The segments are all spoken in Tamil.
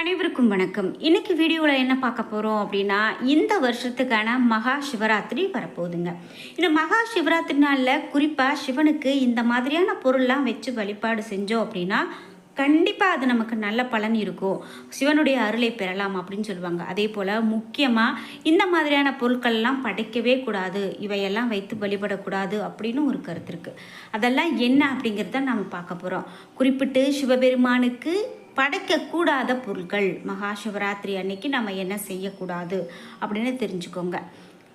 அனைவருக்கும் வணக்கம். இன்றைக்கி வீடியோவில் என்ன பார்க்க போகிறோம் அப்படின்னா இந்த வருஷத்துக்கான மகா சிவராத்திரி வரப்போகுதுங்க. இந்த மகா சிவராத்திரி நாளில் குறிப்பாக சிவனுக்கு இந்த மாதிரியான பொருள்லாம் வச்சு வழிபாடு செஞ்சோம் அப்படின்னா கண்டிப்பாக அது நமக்கு நல்ல பலன் இருக்கும். சிவனுடைய அருளை பெறலாம் அப்படின்னு சொல்லுவாங்க. அதே போல் முக்கியமாக இந்த மாதிரியான பொருட்கள்லாம் படைக்கவே கூடாது. இவையெல்லாம் வைத்து வழிபடக்கூடாது அப்படின்னு ஒரு கருத்து இருக்குது அதெல்லாம் என்ன அப்படிங்கிறத நம்ம பார்க்க போகிறோம் குறிப்பிட்டு சிவபெருமானுக்கு படைக்கக்கூடாத பொருட்கள் மகா சிவராத்திரி அன்னைக்கு நம்ம என்ன செய்யக்கூடாது அப்படின்னு தெரிஞ்சுக்கோங்க.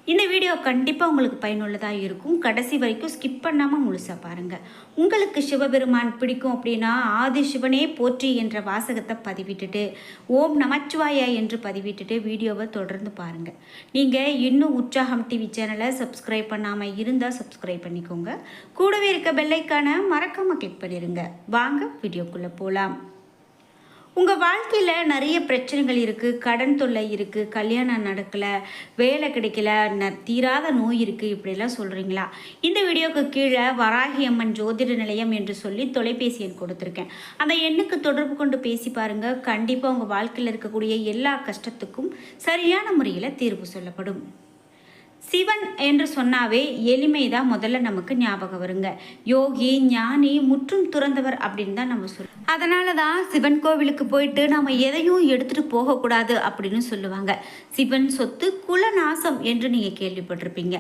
இந்த வீடியோ கண்டிப்பாக உங்களுக்கு பயனுள்ளதாக இருக்கும். கடைசி வரைக்கும் ஸ்கிப் பண்ணாமல் முழுசாக பாருங்கள் உங்களுக்கு சிவபெருமான் பிடிக்கும் அப்படின்னா ஆதி சிவனே போற்றி என்ற வாசகத்தை பதிவிட்டுட்டு ஓம் நமச்சிவாயா என்று பதிவிட்டுட்டு வீடியோவை தொடர்ந்து பாருங்கள் நீங்கள் இன்னும் உற்சாகம் டிவி சேனலை சப்ஸ்கிரைப் பண்ணாமல் இருந்தால் சப்ஸ்கிரைப் பண்ணிக்கோங்க. கூடவே இருக்க பெல்லைக்கான மறக்காமல் கிளிக் பண்ணிடுங்க வாங்க வீடியோக்குள்ளே போகலாம் உங்கள் வாழ்க்கையில் நிறைய பிரச்சனைகள் இருக்குது கடன் தொல்லை இருக்குது கல்யாணம் நடக்கலை வேலை கிடைக்கல ந தீராத நோய் இருக்குது இப்படிலாம் சொல்கிறீங்களா இந்த வீடியோக்கு கீழே வராகி அம்மன் ஜோதிட நிலையம் என்று சொல்லி தொலைபேசி எண் கொடுத்துருக்கேன். அந்த எண்ணுக்கு தொடர்பு கொண்டு பேசி பாருங்கள் கண்டிப்பாக உங்கள் வாழ்க்கையில் இருக்கக்கூடிய எல்லா கஷ்டத்துக்கும் சரியான முறையில் தீர்வு சொல்லப்படும். சிவன் என்று சொன்னாவே எளிமை தான் முதல்ல நமக்கு ஞாபகம் வருங்க. யோகி ஞானி முற்றும் துறந்தவர் அப்படின்னு தான் நம்ம சொல்லுவோம் அதனால தான் சிவன் கோவிலுக்கு போயிட்டு நம்ம எதையும் எடுத்துகிட்டு போகக்கூடாது அப்படின்னு சொல்லுவாங்க. சிவன் சொத்து குலநாசம் என்று நீங்கள் கேள்விப்பட்டிருப்பீங்க.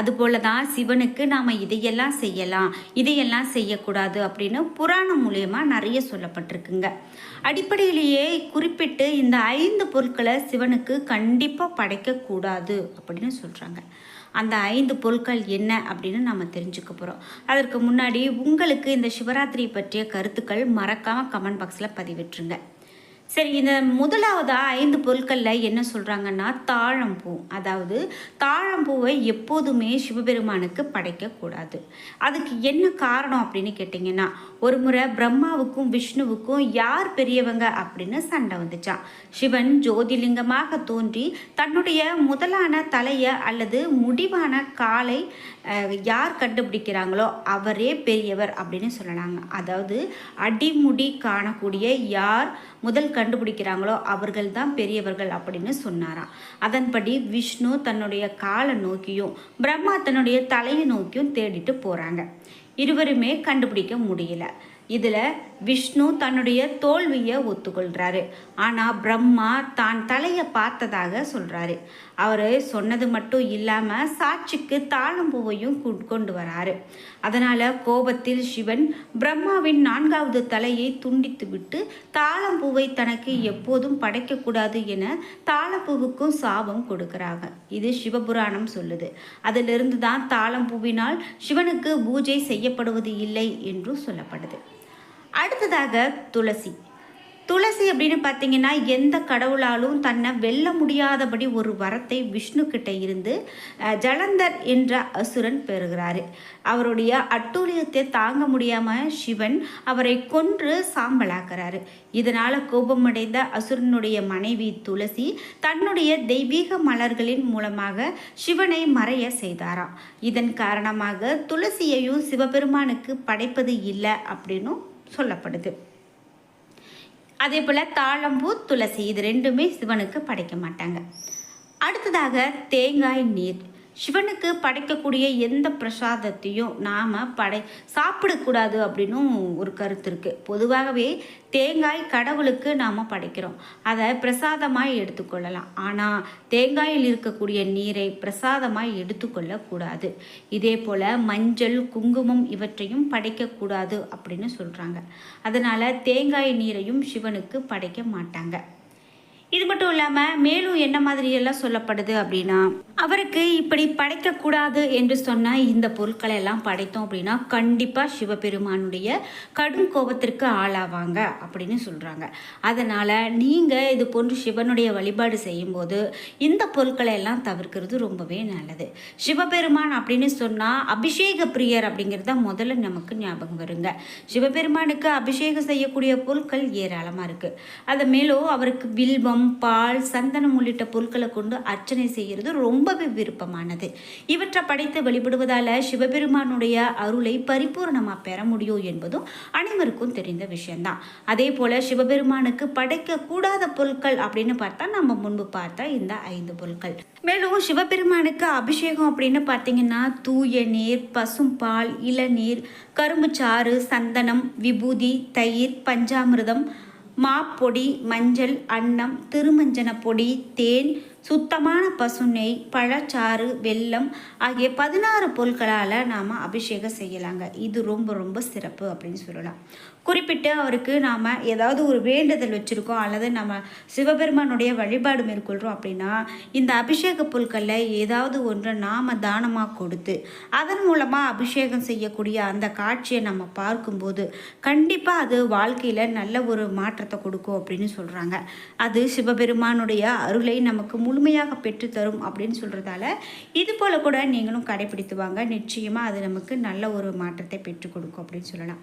அதுபோல தான் சிவனுக்கு நாம் இதையெல்லாம் செய்யலாம் இதையெல்லாம் செய்யக்கூடாது அப்படின்னு புராணம் மூலயமா நிறைய சொல்லப்பட்டிருக்குங்க. அடிப்படையிலேயே குறிப்பிட்டு இந்த ஐந்து பொருட்களை சிவனுக்கு கண்டிப்பாக படைக்கக்கூடாது அப்படின்னு சொல்கிறாங்க அந்த ஐந்து பொருட்கள் என்ன அப்படின்னு நம்ம தெரிஞ்சுக்க போகிறோம் அதற்கு முன்னாடி உங்களுக்கு இந்த சிவராத்திரி பற்றிய கருத்துக்கள் மறக்காமல் கமெண்ட் பாக்ஸில் பதிவிட்டுருங்க. சரி இந்த முதலாவதாக ஐந்து பொருட்களில் என்ன சொல்கிறாங்கன்னா தாழம்பூ. அதாவது தாழம்பூவை எப்போதுமே சிவபெருமானுக்கு படைக்கக்கூடாது. அதுக்கு என்ன காரணம் அப்படின்னு கேட்டிங்கன்னா ஒரு முறை பிரம்மாவுக்கும் விஷ்ணுவுக்கும் யார் பெரியவங்க அப்படின்னு சண்டை வந்துச்சான் சிவன் ஜோதிலிங்கமாக தோன்றி தன்னுடைய முதலான தலையை அல்லது முடிவான காலை யார் கண்டுபிடிக்கிறாங்களோ அவரே பெரியவர் அப்படின்னு சொல்லலாங்க. அதாவது அடிமுடி காணக்கூடிய யார் முதல் கண்டுபிடிக்கிறாங்களோ அவர்கள் தான் பெரியவர்கள் அப்படின்னு சொன்னாராம். அதன்படி விஷ்ணு தன்னுடைய காலை நோக்கியும் பிரம்மா தன்னுடைய தலையை நோக்கியும் தேடிட்டு போகிறாங்க இருவருமே கண்டுபிடிக்க முடியல. இதில் விஷ்ணு தன்னுடைய தோல்வியை ஒத்துக்கொள்கிறாரு ஆனால் பிரம்மா தான் தலையை பார்த்ததாக சொல்கிறாரு அவர் சொன்னது மட்டும் இல்லாமல் சாட்சிக்கு தாளம்பூவையும் கொண்டு வராரு. அதனால் கோபத்தில் சிவன் பிரம்மாவின் நான்காவது தலையை துண்டித்து விட்டு தாளம்பூவை தனக்கு எப்போதும் படைக்கக்கூடாது என தாளம்பூவுக்கும் சாபம் கொடுக்குறாங்க. இது சிவபுராணம் சொல்லுது. அதிலிருந்து தான் தாளம்பூவினால் சிவனுக்கு பூஜை செய்யப்படுவது இல்லை என்றும் சொல்லப்படுது. அடுத்ததாக துளசி. துளசி அப்படின்னு பார்த்தீங்கன்னா எந்த கடவுளாலும் தன்னை வெல்ல முடியாதபடி ஒரு வரத்தை விஷ்ணு கிட்ட இருந்து ஜலந்தர் என்ற அசுரன் பெறுகிறாரு. அவருடைய அட்டூழியத்தை தாங்க முடியாமல் சிவன் அவரை கொன்று சாம்பலாக்குறாரு. இதனால் கோபமடைந்த அசுரனுடைய மனைவி துளசி தன்னுடைய தெய்வீக மலர்களின் மூலமாக சிவனை மறைய செய்தாராம். இதன் காரணமாக துளசியையும் சிவபெருமானுக்கு படைப்பது இல்லை அப்படின்னும் சொல்லப்படுது. அதே போல் தாழம்பூ துளசி இது ரெண்டுமே சிவனுக்கு படைக்க மாட்டாங்க. அடுத்ததாக தேங்காய் நீர். சிவனுக்கு படைக்கக்கூடிய எந்த பிரசாதத்தையும் நாம் படை சாப்பிடக்கூடாது அப்படின்னும் ஒரு கருத்து இருக்குது பொதுவாகவே தேங்காய் கடவுளுக்கு நாம் படைக்கிறோம். அதை பிரசாதமாக எடுத்துக்கொள்ளலாம். ஆனால் தேங்காயில் இருக்கக்கூடிய நீரை பிரசாதமாக எடுத்துக்கொள்ளக்கூடாது. இதே போல் மஞ்சள் குங்குமம் இவற்றையும் படைக்கக்கூடாது அப்படின்னு சொல்கிறாங்க அதனால் தேங்காய் நீரையும் சிவனுக்கு படைக்க மாட்டாங்க. இது மட்டும் இல்லாமல் மேலும் என்ன மாதிரியெல்லாம் சொல்லப்படுது அப்படின்னா அவருக்கு இப்படி படைக்கக்கூடாது என்று சொன்ன இந்த பொருட்களை எல்லாம் படைத்தோம் அப்படின்னா கண்டிப்பாக சிவபெருமானுடைய கடும் கோபத்திற்கு ஆளாவாங்க அப்படின்னு சொல்கிறாங்க அதனால் நீங்கள் இது போன்று சிவனுடைய வழிபாடு செய்யும்போது இந்த பொருட்களை எல்லாம் தவிர்க்கிறது ரொம்பவே நல்லது. சிவபெருமான் அப்படின்னு சொன்னால் அபிஷேக பிரியர் அப்படிங்கிறது தான் முதல்ல நமக்கு ஞாபகம் வருங்க. சிவபெருமானுக்கு அபிஷேகம் செய்யக்கூடிய பொருட்கள் ஏராளமாக இருக்குது அது மேலும் அவருக்கு வில்வம் பால் சந்தனம் உள்ளிட்ட பொருட்களை கொண்டு அர்ச்சனை செய்கிறது ரொம்ப ரொம்பவே விருப்பமானது. இவற்றை படைத்து வழிபடுவதால் சிவபெருமானுடைய அருளை பரிபூர்ணமாக பெற முடியும் என்பதும் அனைவருக்கும் தெரிந்த விஷயம்தான். அதே போல் சிவபெருமானுக்கு படைக்கக்கூடாத பொருட்கள் அப்படின்னு பார்த்தா நம்ம முன்பு பார்த்த இந்த ஐந்து பொருட்கள். மேலும் சிவபெருமானுக்கு அபிஷேகம் அப்படின்னு பார்த்தீங்கன்னா தூய நீர் பசும்பால் இளநீர் கரும்புச்சாறு சந்தனம் விபூதி தயிர் பஞ்சாமிர்தம் மாப்பொடி மஞ்சள் அன்னம் திருமஞ்சன பொடி தேன் சுத்தமான பசுநெய் பழச்சாறு வெல்லம் ஆகிய பதினாறு பொருட்களால் நாம் அபிஷேகம் செய்யலாங்க. இது ரொம்ப ரொம்ப சிறப்பு அப்படின்னு சொல்லலாம். குறிப்பிட்டு அவருக்கு நாம் ஏதாவது ஒரு வேண்டுதல் வச்சுருக்கோம் அல்லது நம்ம சிவபெருமானுடைய வழிபாடு மேற்கொள்கிறோம் அப்படின்னா இந்த அபிஷேக பொருட்களில் ஏதாவது ஒன்றை நாம் தானமாக கொடுத்து அதன் மூலமாக அபிஷேகம் செய்யக்கூடிய அந்த காட்சியை நம்ம பார்க்கும்போது கண்டிப்பாக அது வாழ்க்கையில் நல்ல ஒரு மாற்றத்தை கொடுக்கும் அப்படின்னு சொல்கிறாங்க அது சிவபெருமானுடைய அருளை நமக்கு முழுமையாக பெற்றுத்தரும் அப்படின்னு சொல்கிறதால இது போல் கூட நீங்களும் கடைபிடித்து வாங்க. நிச்சயமாக அது நமக்கு நல்ல ஒரு மாற்றத்தை பெற்றுக் கொடுக்கும் அப்படின்னு சொல்லலாம்.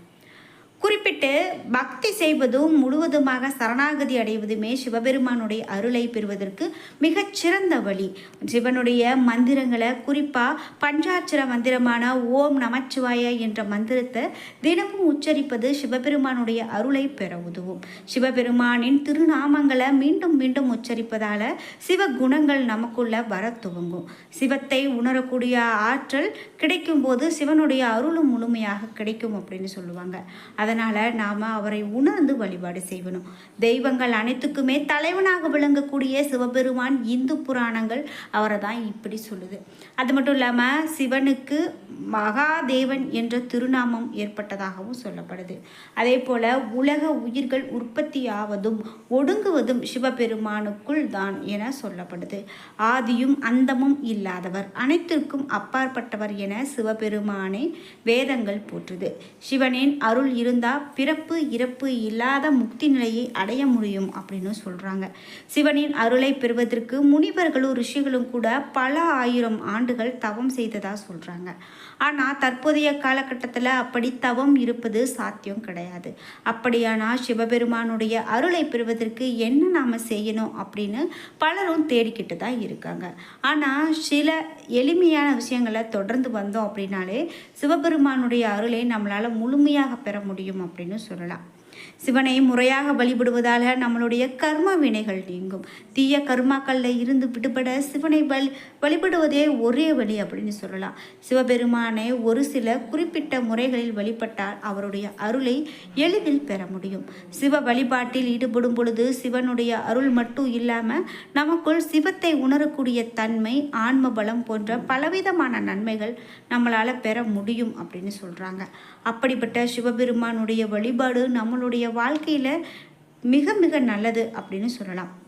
குறிப்பிட்டு பக்தி செய்வதும் முழுவதுமாக சரணாகதி அடைவதுமே சிவபெருமானுடைய அருளை பெறுவதற்கு மிகச்சிறந்த வழி. சிவனுடைய மந்திரங்களை குறிப்பாக பஞ்சாட்சர மந்திரமான ஓம் நமச்சிவாய என்ற மந்திரத்தை தினமும் உச்சரிப்பது சிவபெருமானுடைய அருளை பெற உதவும். சிவபெருமானின் திருநாமங்களை மீண்டும் மீண்டும் உச்சரிப்பதால் சிவ குணங்கள் நமக்குள்ள வர துவங்கும். சிவத்தை உணரக்கூடிய ஆற்றல் கிடைக்கும்போது சிவனுடைய அருளும் முழுமையாக கிடைக்கும் அப்படின்னு சொல்லுவாங்க. அதனால் நாம் அவரை உணர்ந்து வழிபாடு செய்யணும். தெய்வங்கள் அனைத்துக்குமே தலைவனாக விளங்கக்கூடிய சிவபெருமான் இந்து புராணங்கள் அவரை தான் இப்படி சொல்லுது. அது மட்டும் இல்லாமல் சிவனுக்கு மகாதேவன் என்ற திருநாமம் ஏற்பட்டதாகவும் சொல்லப்படுது. அதே போல் உலக உயிர்கள் உற்பத்தியாவதும் ஒடுங்குவதும் சிவபெருமானுக்குள் தான் என சொல்லப்படுது. ஆதியும் அந்தமும் இல்லாதவர் அனைத்திற்கும் அப்பாற்பட்டவர் என சிவபெருமானை வேதங்கள் போற்றுது. சிவனின் அருள் இருந்தால் பிறப்பு இறப்பு இல்லாத முக்தி நிலையை அடைய முடியும் அப்படின்னு சொல்கிறாங்க சிவனின் அருளை பெறுவதற்கு முனிவர்களும் ரிஷிகளும் கூட பல ஆயிரம் ஆண்டுகள் தவம் செய்ததா சொல்கிறாங்க ஆனால் தற்போதைய காலகட்டத்தில் அப்படி தவம் இருப்பது சாத்தியம் கிடையாது. அப்படியானால் சிவபெருமானுடைய அருளை பெறுவதற்கு என்ன நாம் செய்யணும் அப்படின்னு பலரும் தேடிக்கிட்டு தான் இருக்காங்க. ஆனால் சில எளிமையான விஷயங்களை தொடர்ந்து வந்தோம் அப்படின்னாலே சிவபெருமானுடைய அருளை நம்மளால் முழுமையாக பெற முடியும் அப்படின்னு சொல்லலாம். சிவனை முறையாக வழிபடுவதால் நம்மளுடைய கர்ம வினைகள் நீங்கும். தீய கர்மாக்களில் இருந்து விடுபட சிவனை வழி வழிபடுவதே ஒரே வழி அப்படின்னு சொல்லலாம். சிவபெருமானை ஒரு சில குறிப்பிட்ட முறைகளில் வழிபட்டால் அவருடைய அருளை எளிதில் பெற முடியும். சிவ வழிபாட்டில் ஈடுபடும் பொழுது சிவனுடைய அருள் மட்டும் இல்லாமல் நமக்குள் சிவத்தை உணரக்கூடிய தன்மை ஆன்ம பலம் போன்ற பலவிதமான நன்மைகள் நம்மளால் பெற முடியும் அப்படின்னு சொல்கிறாங்க அப்படிப்பட்ட சிவபெருமானுடைய வழிபாடு நம்மளுடைய வாழ்க்கையில் மிக மிக நல்லது அப்படின்னு சொல்லலாம்.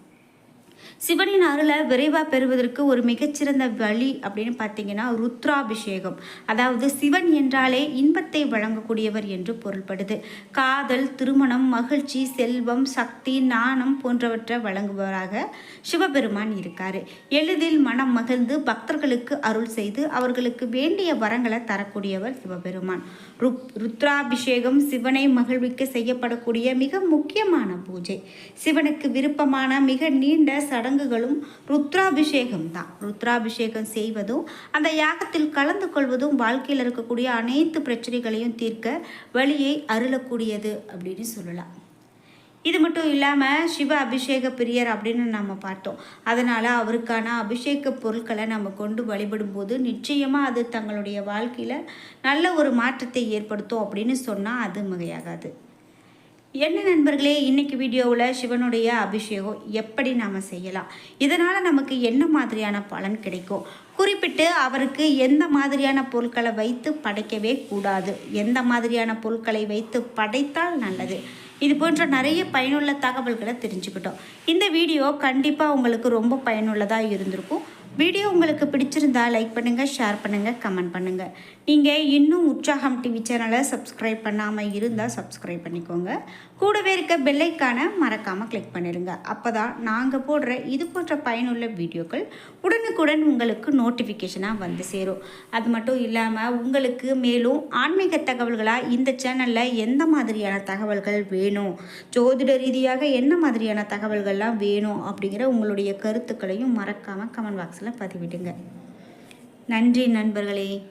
சிவனின் அருளை விரைவாக பெறுவதற்கு ஒரு மிகச்சிறந்த வழி அப்படின்னு பார்த்தீங்கன்னா ருத்ராபிஷேகம். அதாவது சிவன் என்றாலே இன்பத்தை வழங்கக்கூடியவர் என்று பொருள்படுது. காதல் திருமணம் மகிழ்ச்சி செல்வம் சக்தி நாணம் போன்றவற்றை வழங்குபவராக சிவபெருமான் இருக்கார். எளிதில் மனம் மகிழ்ந்து பக்தர்களுக்கு அருள் செய்து அவர்களுக்கு வேண்டிய வரங்களை தரக்கூடியவர் சிவபெருமான். ருப் ருத்ராபிஷேகம் சிவனை மகிழ்விக்க செய்யப்படக்கூடிய மிக முக்கியமான பூஜை. சிவனுக்கு விருப்பமான மிக நீண்ட சட சடங்குகளும் ருத்ராபிஷேகம் தான் ருத்ராபிஷேகம் செய்வதும் அந்த யாகத்தில் கலந்து கொள்வதும் வாழ்க்கையில் இருக்கக்கூடிய அனைத்து பிரச்சனைகளையும் தீர்க்க வழியை அருளக்கூடியது அப்படின்னு சொல்லலாம். இது மட்டும் இல்லாமல் சிவ அபிஷேக பிரியர் அப்படின்னு நம்ம பார்த்தோம். அதனால் அவருக்கான அபிஷேக பொருட்களை நம்ம கொண்டு வழிபடும் போது நிச்சயமாக அது தங்களுடைய வாழ்க்கையில் நல்ல ஒரு மாற்றத்தை ஏற்படுத்தும் அப்படின்னு சொன்னால் அது மிகையாகாது. என்ன நண்பர்களே இன்றைக்கி வீடியோவில் சிவனுடைய அபிஷேகம் எப்படி நாம் செய்யலாம்? இதனால் நமக்கு என்ன மாதிரியான பலன் கிடைக்கும்? குறிப்பிட்டு அவருக்கு எந்த மாதிரியான பொருட்களை வைத்து படைக்கவே கூடாது. எந்த மாதிரியான பொருட்களை வைத்து படைத்தால் நல்லது? இது போன்ற நிறைய பயனுள்ள தகவல்களை தெரிஞ்சுக்கிட்டோம். இந்த வீடியோ கண்டிப்பாக உங்களுக்கு ரொம்ப பயனுள்ளதாக இருந்திருக்கும். வீடியோ உங்களுக்கு பிடிச்சிருந்தா லைக் பண்ணுங்கள் ஷேர் பண்ணுங்கள் கமெண்ட் பண்ணுங்கள் நீங்கள் இன்னும் உற்சாகம் டிவி சேனலை சப்ஸ்கிரைப் பண்ணாமல் இருந்தால் சப்ஸ்கிரைப் பண்ணிக்கோங்க. கூடவே இருக்க பெல்லைக்கான மறக்காமல் கிளிக் பண்ணிடுங்க. அப்போ தான் நாங்கள் போடுற இது போன்ற பயனுள்ள வீடியோக்கள் உடனுக்குடன் உங்களுக்கு நோட்டிஃபிகேஷனாக வந்து சேரும். அது மட்டும் இல்லாமல் உங்களுக்கு மேலும் ஆன்மீக தகவல்களாக இந்த சேனலில் எந்த மாதிரியான தகவல்கள் வேணும்? ஜோதிட ரீதியாக என்ன மாதிரியான தகவல்கள்லாம் வேணும்? அப்படிங்கிற உங்களுடைய கருத்துக்களையும் மறக்காமல் கமெண்ட் பாக்ஸில் பதிவிடுங்க. நன்றி நண்பர்களே.